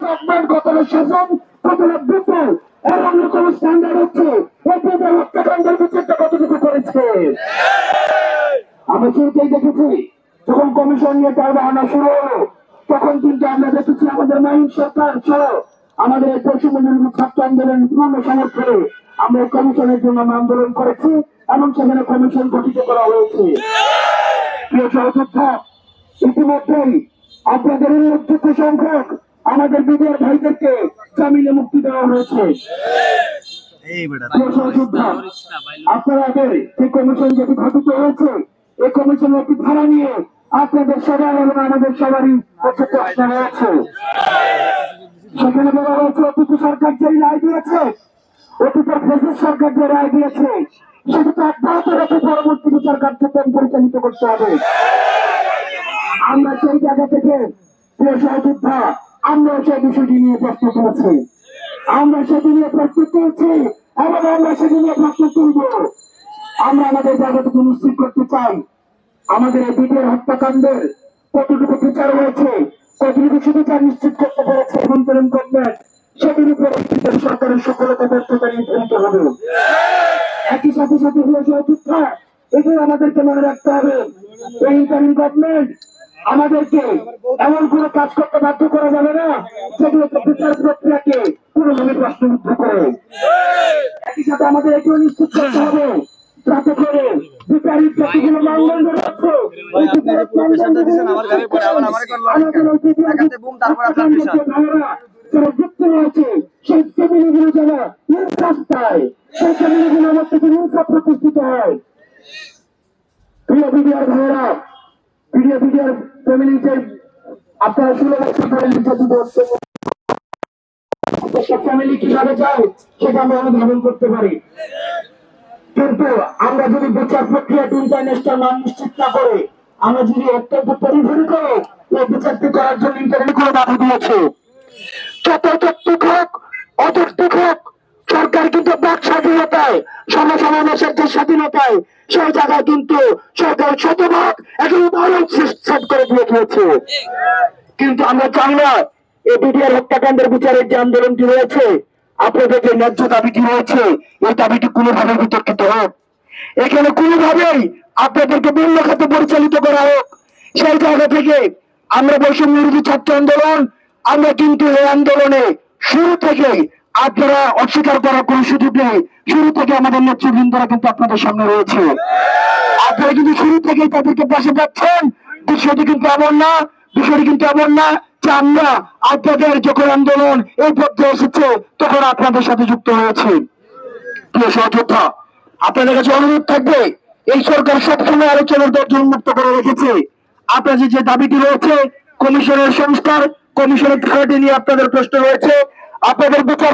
Government কতটা শাসন কতটা বিপুল এর অন্যতম স্ট্যান্ডার্ড হচ্ছে এদের হত্যাকাণ্ডের বিচারটা কতটুকু করেছে? আমরা শুরুতেই দেখেছি, যখন কমিশন নিয়ে তার বাহানা শুরু হলো, তখন কিন্তু আমরা দেখেছি আমাদের মাইন সরকার সহ আমাদের পশ্চিমবঙ্গের ছাত্র আন্দোলন পূর্ণ সমর্থনে আমরা কমিশনের জন্য আন্দোলন করেছি এবং সেখানে কমিশন গঠিত করা হয়েছে। প্রিয় সহযোদ্ধা, ইতিমধ্যেই আপনাদের অধ্যক্ষ সংখ্যক আমাদের বিজয় ভাইদেরকে জামিনে মুক্তি দেওয়া হয়েছে। আপনারা আগে যে কমিশন যেটি গঠিত হয়েছে এই কমিশনের একটি ধারা নিয়ে আপনাদের সবার এবং আমাদের সবারই প্রশ্ন রয়েছে। সেখানে বলা হয়েছে অতীত সরকার যে রায় দিয়েছে অতীতের ফেসিস সরকার যে রায় দিয়েছে সেটি তো অব্যাহত রেখে পরবর্তী বিচার কার্যক্রম পরিচালিত করতে হবে। আমরা সেই জায়গা থেকে প্রিয় সহযোদ্ধা আমরা সেই বিষয়টি নিয়ে প্রশ্ন করেছি আমরা সেটি নিয়ে প্রস্তুত তুলছি এবং আমরা সেটি নিয়ে প্রশ্ন তুলব আমরা আমাদের জায়গাটুকু নিশ্চিত করতে চাই। আমাদের এই বিডিআর হত্যাকাণ্ডের কতটুকু বিচার হয়েছে, কতটুকু সুবিচার নিশ্চিত করতে পেরেছে অন্তরীণ গভর্নমেন্ট সেটির উপরে সরকারের সফলতা ব্যর্থতা নির্ধারিত হবে। একই সাথে সাথে হয়ে সহযোদ্ধা এগুলো আমাদেরকে মনে রাখতে হবে। এই ইন্টারিম গভর্নমেন্ট আমাদেরকে এমন কোন কাজ করতে বাধ্য করা যাবে না যেগুলোতে বিচার প্রক্রিয়াকে পুরোভাবে প্রশ্নবিদ্ধ করে। একই সাথে আমাদের এটিও নিশ্চিত করতে হবে যাতে করে বিচারিক জাতিগুলো মানদণ্ড রাখছে এই বিচারিক যারা যুক্ত রয়েছে সেই ফ্যামিলিগুলো ইনসাফ পায় সেই ফ্যামিলিগুলো আমার থেকে ইনসাফ প্রতিষ্ঠিত হয়। প্রিয় বিডিআর ভাইয়েরা আমরা কিন্তু আমরা যদি বিচার প্রক্রিয়াটি ইন্টারন্যাশনাল মান নিশ্চিত না করে, আমরা যদি অত্যন্ত পরিধরি করে, এই বিচারটি করার জন্য ইন্টারনেট করে বাধা দিয়েছে। যত হোক, অযৌক্তিক হোক, সরকার কিন্তু হত্যাকাণ্ডের বিচারের যে আন্দোলনটি রয়েছে, আপনাদের যে ন্যায্য দাবিটি রয়েছে, এই দাবিটি কোনোভাবে বিতর্কিত হোক। এখানে কোনোভাবেই আপনাদেরকে ভিন্ন খাতে পরিচালিত করা হোক। সেই জায়গা থেকে আমরা বৈষম্য ছাত্র আন্দোলন, আমরা কিন্তু এই আন্দোলনে শুরু থেকে আপনারা অস্বীকার করার কোন সুযোগ নেই, শুরু থেকে আমাদের নেতৃবৃন্দরা কিন্তু আপনাদের সামনে রয়েছে। আপনারা কিন্তু শুরু থেকেই তাদেরকে পাশে পাচ্ছেন বিষয়টি কিন্তু এমন না বিষয়টি কিন্তু এমন না যে আমরা আপনাদের যখন আন্দোলন এই পথে এসেছে, তখন আপনাদের সাথে যুক্ত হয়েছে। প্রিয় সহযোদ্ধা, আপনাদের কাছে অনুরোধ থাকবে, এই সরকার সবসময় আলোচনার দরজা উন্মুক্ত করে রেখেছে। আপনাদের যে দাবিটি রয়েছে, কমিশনের সংস্কার, কমিশনের খাটি নিয়ে আপনাদের প্রশ্ন রয়েছে, আপনাদের বিচার